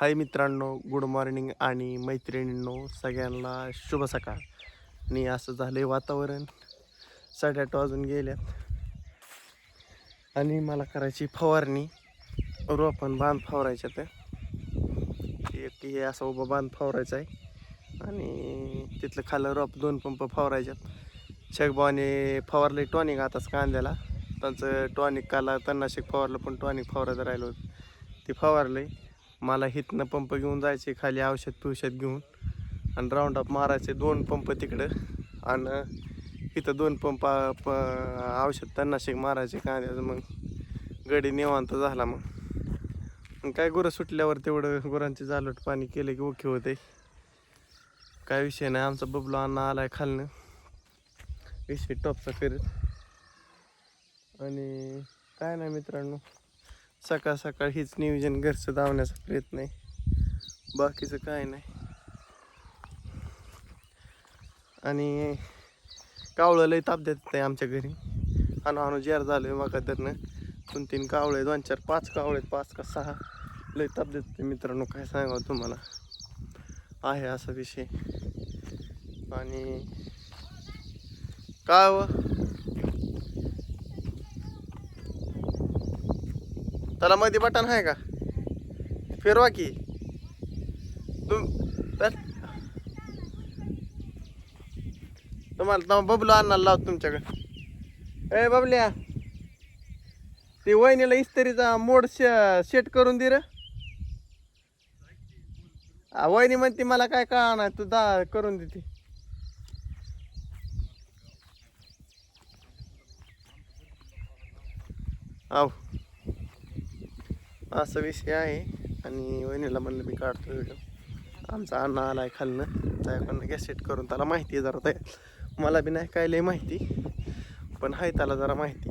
हाय मित्रांनो good morning आणि मैत्रिणींनो सगळ्यांना शुभ सकाळ. आणि असं झालं आहे वातावरण. साडेआठ वाजून गेल्यात. आणि मला करायची फवारणी. रोपण बांध फवारायच्या त्या. एक हे असं उभं बांध फवारायचं आहे. आणि तिथलं खाल्लं रोप दोन पंप फवारायच्यात. शेगबाने फवारले टॉनिक आताच कांद्याला. त्यांचं टॉनिक काला तन्नाशेक फवारलं पण टॉनिक फवारायचं राहिलं. होतं ते फवारलं मला हिथनं पंप घेऊन जायचे खाली औषध पिवषध घेऊन. आणि राऊंड अप मारायचे दोन पंप तिकडं. आणि इथं दोन पंप प औषध तन्नाशेक मारायचे कांद्याचं. मग गडी निवांत झाला मग. मग काय गुरं सुटल्यावर तेवढं गुरांचे जालट पाणी केलं की ओके होते काय विषय नाही आमचा बबलू अण्णा आलाय खालनं. विषय टॉपचा फिरत. आणि काय नाही मित्रांनो. सकाळ सकाळ हीच नियोजन घरचं धावण्याचा प्रयत्न आहे. बाकीचं काय नाही. आणि कावळं लय ताप देत आहे आमच्या घरी. आणू आणू जेर झालं माका तरनं दोन तीन कावळे दोन चार पाच कावळे पाच का सहा. लय ताप देत मित्रांनो काय सांगावं तुम्हाला. आहे असा विषय. आणि काय व? त्याला मध्ये बटन आहे का? फिरवा की. तुम तर तुम्हाला बबलू आणायला लावतो तुमच्याकडे. ए बबल्या. ते वहिनीला इस्त्रीचा मोड सेट करून दे र. वहिनी म्हणते मला काय कळणार तू दा करून देते आव असा विषय आहे. आणि वहिनीला म्हणलं मी काढतो व्हिडिओ आमचा अण्णा आहे खालनं. त्याकडनं गॅस सेट करून त्याला माहिती आहे जरा. त्या मला बी नाही काय लय माहिती पण आहे त्याला जरा माहिती.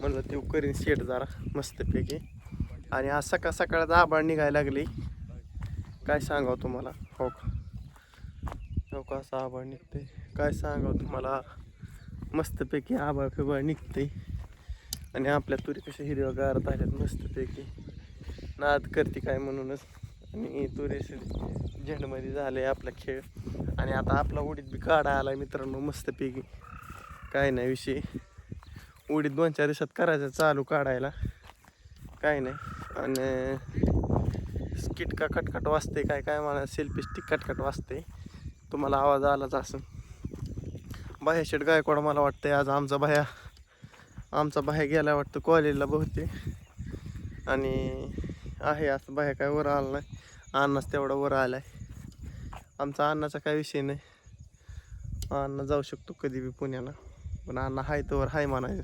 म्हणलं ते करीन सेट जरा मस्तपैकी. आणि आज सकाळ सकाळचा आबाळ निघायला लागली काय सांगावं तुम्हाला? हो का? हो का असं आबाळ निघते काय सांगावं तुम्हाला? मस्तपैकी आबाळ फिबाळ निघते आणि आपल्या तुरी कशा हिरव्यागार झाल्यात मस्तपैकी नाद करते काय म्हणूनच. आणि तुरी झेंडमध्ये झाले आपला खेळ. आणि आता आपला उडीत बी काढा आला मित्रांनो मस्तपैकी काय नाही विषय. उडीत दोन चार दिवसात करायचं चालू काढायला. काय नाही. आणि किटका कटकट वाजते काय काय मला सेल्फी स्टिक कटकट वाजते तुम्हाला आवाज आलाच असं बाह्या शेट गायकवाड मला वाटतंय आज आमचा बाह्या आमचा बाहेर गेला वाटतं कॉलेजला बहुतेक. आणि आहे असं बाहेर काय वर आला नाही. अण्णाच तेवढा वर आलाय. आमचा अण्णाचा काय विषय नाही. अण्णा जाऊ शकतो कधी बी पुण्याला. पण अण्णा हाय तर हाय म्हणायचं.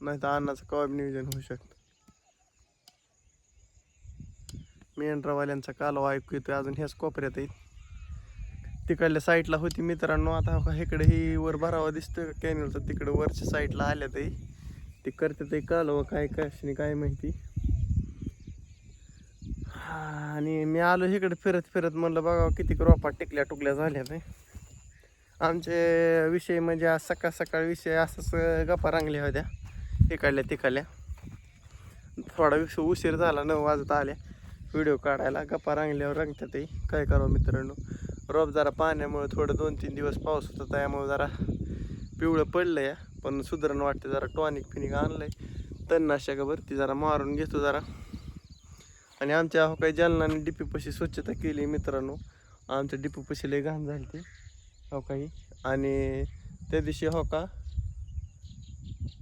नाही तर अण्णाचं कवा नियोजन होऊ शकतं. मेंढरावाल्यांचा कालवा ऐकू येतो अजून ह्याच कोपऱ्यात येईल तिकडल्या साईडला होती मित्रांनो. आता हो इकडे ही वर भरावा दिसतोय का कॅनलचा तिकडे वरच्या साईडला आल्या ते ते करते ते कालवं काय कशाने काय माहिती. आणि मी आलो इकडे फिरत फिरत म्हणलं बघा किती रोपा टिकल्या टुकल्या झाल्या ते आमचे विषय म्हणजे आज सकाळ सकाळ विषय असंच गप्पा रांगल्या होत्या इकडल्या तिकडल्या. थोडा विषय उशीर झाला नऊ वाजत आल्या व्हिडिओ काढायला गप्पा रांगल्यावर रंगतात ते काय करावं मित्रांनो? रोप जरा पाण्यामुळे थोडं दोन तीन दिवस पाऊस होता त्यामुळे जरा पिवळं पडलं या पण सुधारण वाटते जरा टॉनिक फिनिक आणलंय. तणनाशकावरती जरा मारून घेतो जरा. आणि आमच्या अहो काही जालनाने डीपीपाशी स्वच्छता केली मित्रांनो. आमच्या डीपीपाशी लय घाण झाली ती. हो काही. आणि त्या दिवशी हो का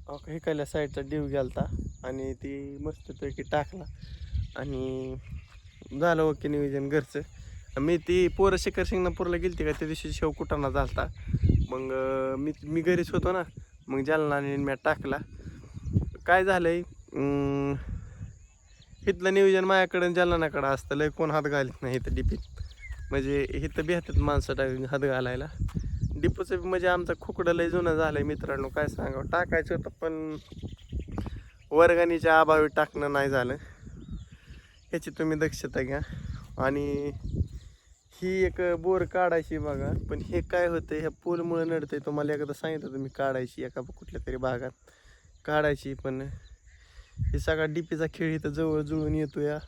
हो का हिकायला साईडचा डीव गेलता आणि ती मस्तपैकी टाकला. आणि झालं ओके नियोजन घरचं. मी ती पोरं शिखर शिंगणापूरला गेलती का त्या दिवशी शेव कुटाणा झालता. मग मी मी घरीच होतो ना मग जालनाने मी टाकला. काय झालंय आहे इथलं नियोजन माझ्याकडं जालनाकडं असतं लय कोण हात घालत नाही इथं डिपीत. म्हणजे इथं भेटतात माणसं टाक हात घालायला. डिपोचं म्हणजे आमचं खुकडं लय जुनं झालंय मित्रांनो काय सांगावं. टाकायचं होतं पण वर्गणीच्या अभावी टाकणं नाही झालं. ह्याची तुम्ही दक्षता घ्या. आणि ही एक बोर काढायची बघा. पण हे काय होतं ह्या पूलमुळे नडतंय. तुम्हाला एकदा सांगितलं तुम्ही काढायची एका कुठल्या तरी भागात. काढायची पण हे सगळा डीपीचा खेळ इथं जवळ जुळून येतो या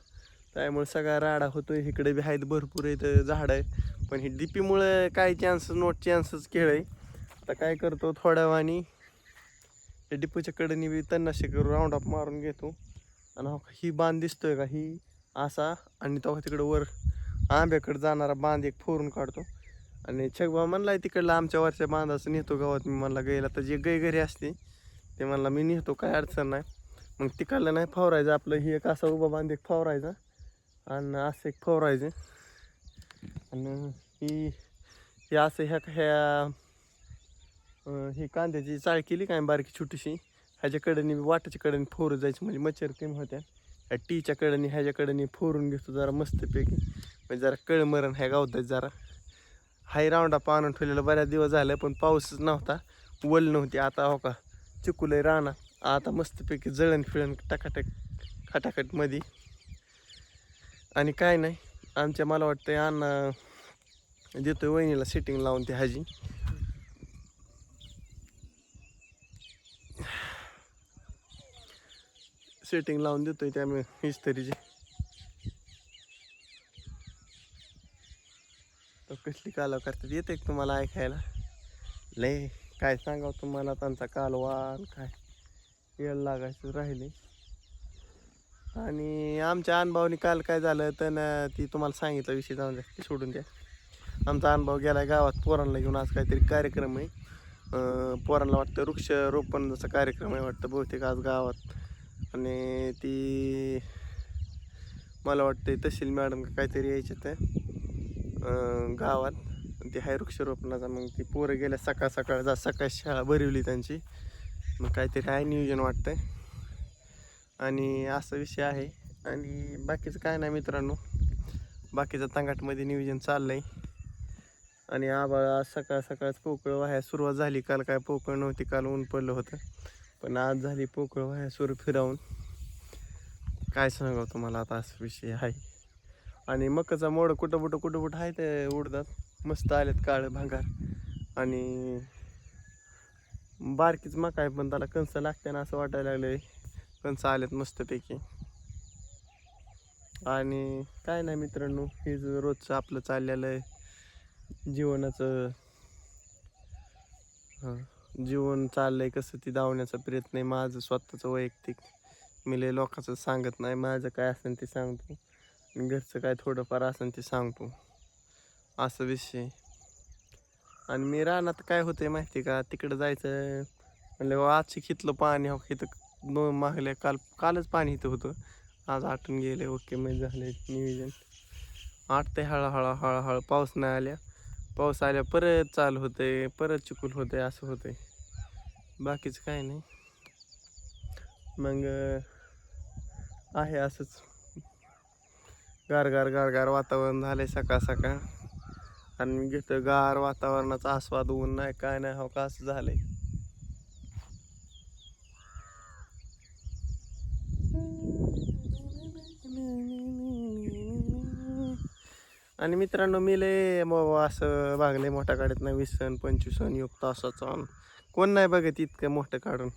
त्यामुळे सगळा राडा होतोय. इकडे बी आहेत भरपूर इथं झाड आहे पण हे डीपीमुळं काय चान्सेस नोट चान्सेस खेळ आहे. आता काय करतो थोड्या वाणी त्या डिपूच्या कडेने बी तन्नाशी करून राऊंड अप मारून घेतो. आणि हो ही बांध दिसतोय का? ही असा आणि तो तिकडं वर आंब्याकडे जाणारा बांध एक फोरून काढतो. आणि छगबा म्हणलाय तिकडला आमच्या वरच्या बांधाचं नेतो गावात. मी म्हणला गेला तर जे गैगरी असते ते म्हणला मी नेतो काय अडचण नाही. मग तिकडलं नाही फवरायचं आपलं ही एक असा उभा बांध एक फवरायचा. आणि असं एक फवरायचं. आणि ही हे असं ह्या ह्या ही कांद्याची चाळ केली काय बारकी छोटीशी. ह्याच्या कडेने वाटाच्या कडेने फोर जायची म्हणजे मच्छर कमी होत्या. ह्या टीच्या कडेने ह्याच्या कडेने फोरून घेतो जरा मस्तपैकी. म्हणजे जरा कळमरण ह्या गावतात जरा. हाय राऊंडा आणून ठेवलेलं बऱ्याच दिवस झालं पण पाऊसच नव्हता. वल नव्हती आता हो का? चिकुलय राणा. आता मस्तपैकी जळण फिळण टाकाटक खटाखटमध्ये आणि काय नाही आमच्या मला वाटतं अण्णा देतोय वहिनीला सेटिंग लावून ती हाजी. सेटिंग लावून देतोय त्यामुळे इस्त्रीची कसली कालव करतात? येते का तुम्हाला ऐकायला? लय काय सांगावं तुम्हाला त्यांचा कालवा आणि काय? येळ लागायचं राहिले आणि आमच्या अनुभवाने काल काय झालं तर ती तुम्हाला सांगितलं विषय जाऊन द्या ती सोडून द्या. आमचा अनुभव गेला गावात पोरांना घेऊन आज काहीतरी कार्यक्रम आहे. पोरांना वाटतं वृक्षारोपणाचा कार्यक्रम आहे वाटतं बहुतेक आज गावात. आणि ती मला वाटतं तहसील मॅडम का काहीतरी यायचे तर गावात. ते हाय वृक्षारोपणाचा मग ती पोरं गेल्या सकाळ सकाळ जा सकाळ शाळा भरवली त्यांची. मग काहीतरी आहे नियोजन वाटतं आणि असा विषय आहे. आणि बाकीचं काय नाही मित्रांनो. बाकीचं तंगाटमध्ये नियोजन चाललं आहे आणि आबाळ आज सकाळ सकाळच पोकळ व्हायला सुरुवात झाली. काल काय पोकळ नव्हती काल ऊन पडलं होतं. पण आज झाली पोकळ व्हायला सुरू फिरावून. काय सांगावं तुम्हाला आता असा विषय आहे. आणि मकाचा मोड कुठं कुठं कुठं कुठं आहे ते उडतात मस्त आलेत काळे भांगार. आणि बारकीच मका आहे पण त्याला कंस लागते ना असं वाटायला लागलंय. कंस आलेत मस्तपैकी. आणि काय नाही मित्रांनो हे रोजचं आपलं चाललेलं आहे. जीवनाचं जीवन चाललंय कसं ती धावण्याचा प्रयत्न आहे. माझं स्वतःचं वैयक्तिक. मी लय लोकांचं सांगत नाही. माझं काय असेल ते सांगतो. घरचं काय थोडंफार असेल ते सांगतो. असं विषय आणि मी रानात काय होतंय माहिती का? तिकडं जायचं म्हणलं आज शिकितलं पाणी हो इथं दोन मागल्या काल कालच पाणी इथं होतं. आज आटून गेले ओके मग झाले नियोजन. आटते हळूहळू हळूहळू पाऊस नाही आल्या. पाऊस आल्या परत चालू होते परत चिकूल होते असं होते बाकीचं काय नाही. मग आहे असंच. गारगार गारगार वातावरण झालंय सकाळ सकाळ. आणि मी घेतो गार वातावरणाचा आस्वाद ऊन. नाही काय नाही हो का असं झालंय. आणि मित्रांनो मी लय बाबा असं भागले मोठ्या काढत नाही वीस सण पंचवीस सण युक्त तासाचा कोण नाही बघत इतकं मोठं काढून.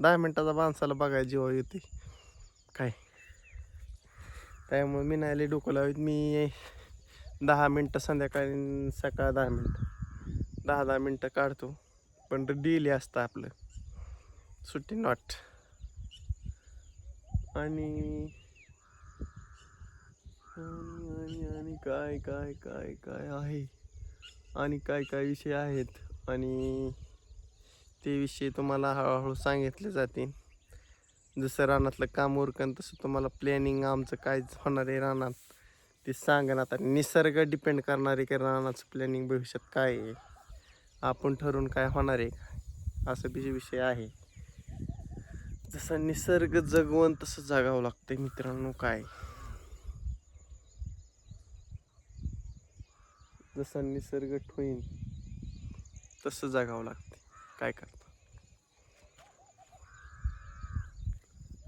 दहा मिनिटाचा माणसाला बघायला जीवा येते. काय? त्यामुळे मी नाही डोकं लावत. मी दहा मिनटं संध्याकाळी सकाळ दहा मिनटं. दहा दहा मिनटं काढतो. पण डेली असतं आपलं. सुट्टी नॉट आणि आणि काय काय काय काय आहे? आणि काय काय विषय आहेत? आणि ते विषय तुम्हाला हळूहळू सांगितले जातील. जसं रानातलं काम उरकन तसं तुम्हाला प्लॅनिंग आमचं काय होणार आहे रानात ते सांगा आता निसर्ग डिपेंड करणार आहे की रानाचं प्लॅनिंग भविष्यात काय आहे? आपण ठरवून काय होणार आहे असं बी विषय आहे. जसं निसर्ग जगवून तसं जगावं लागतंय मित्रांनो काय. जसं निसर्ग ठोईन तसं जगावं लागते काय करतं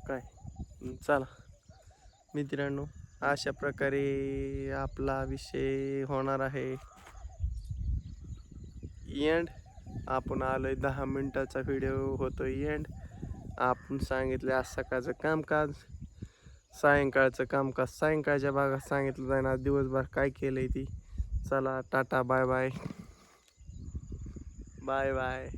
काय? चला. मित्रांनो अशा प्रकारे आपला विषय होणार आहे. एंड आपण आलोय दहा मिनटाचा व्हिडिओ होतो एंड आपण सांगितले आज सकाळचं कामकाज. सायंकाळचं कामकाज. सायंकाळच्या भागात सांगितलं जाईन. आज दिवसभर काय केलंय ती. चला tata bye bye bye bye